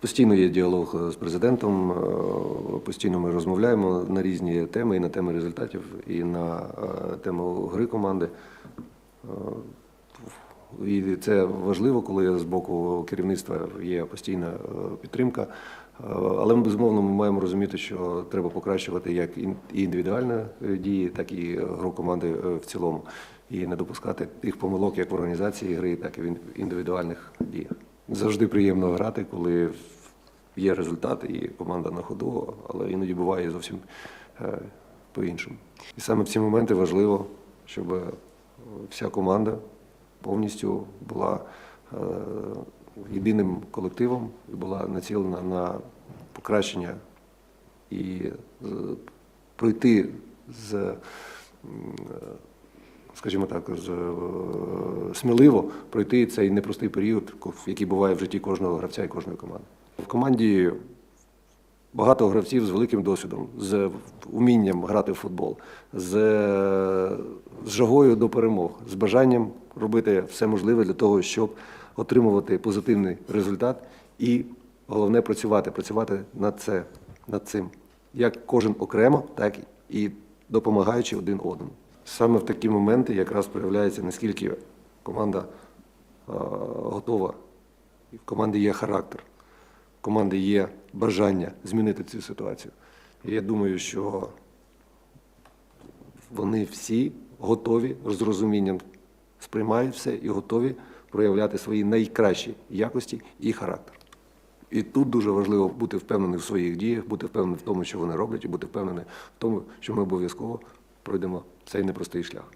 Постійно є діалог з президентом, е, постійно ми розмовляємо на різні теми, і на теми результатів, і на е, тему гри команди. Е, І це важливо, коли з боку керівництва є постійна е, підтримка. Е, Але ми безумовно ми маємо розуміти, що треба покращувати як індивідуальні е, дії, так і гру команди е, в цілому, і не допускати тих помилок як в організації гри, так і в ін- індивідуальних діях. Завжди приємно грати, коли є результат і команда на ходу, але іноді буває зовсім е, по-іншому. І саме в ці моменти важливо, щоб вся команда повністю була е, єдиним колективом і була націлена на покращення і е, пройти з, скажімо так, е, сміливо пройти цей непростий період, який буває в житті кожного гравця і кожної команди. В команді багато гравців з великим досвідом, з вмінням грати в футбол, з, з жагою до перемог, з бажанням робити все можливе для того, щоб отримувати позитивний результат і головне працювати, працювати над це, над цим. Як кожен окремо, так і допомагаючи один одному. Саме в такі моменти якраз проявляється, наскільки команда готова, в команди є характер в команди є бажання змінити цю ситуацію. І я думаю, що вони всі готові з розумінням сприймають все і готові проявляти свої найкращі якості і характер. І тут дуже важливо бути впевненим в своїх діях, бути впевненим в тому, що вони роблять, і бути впевненим в тому, що ми обов'язково пройдемо цей непростий шлях.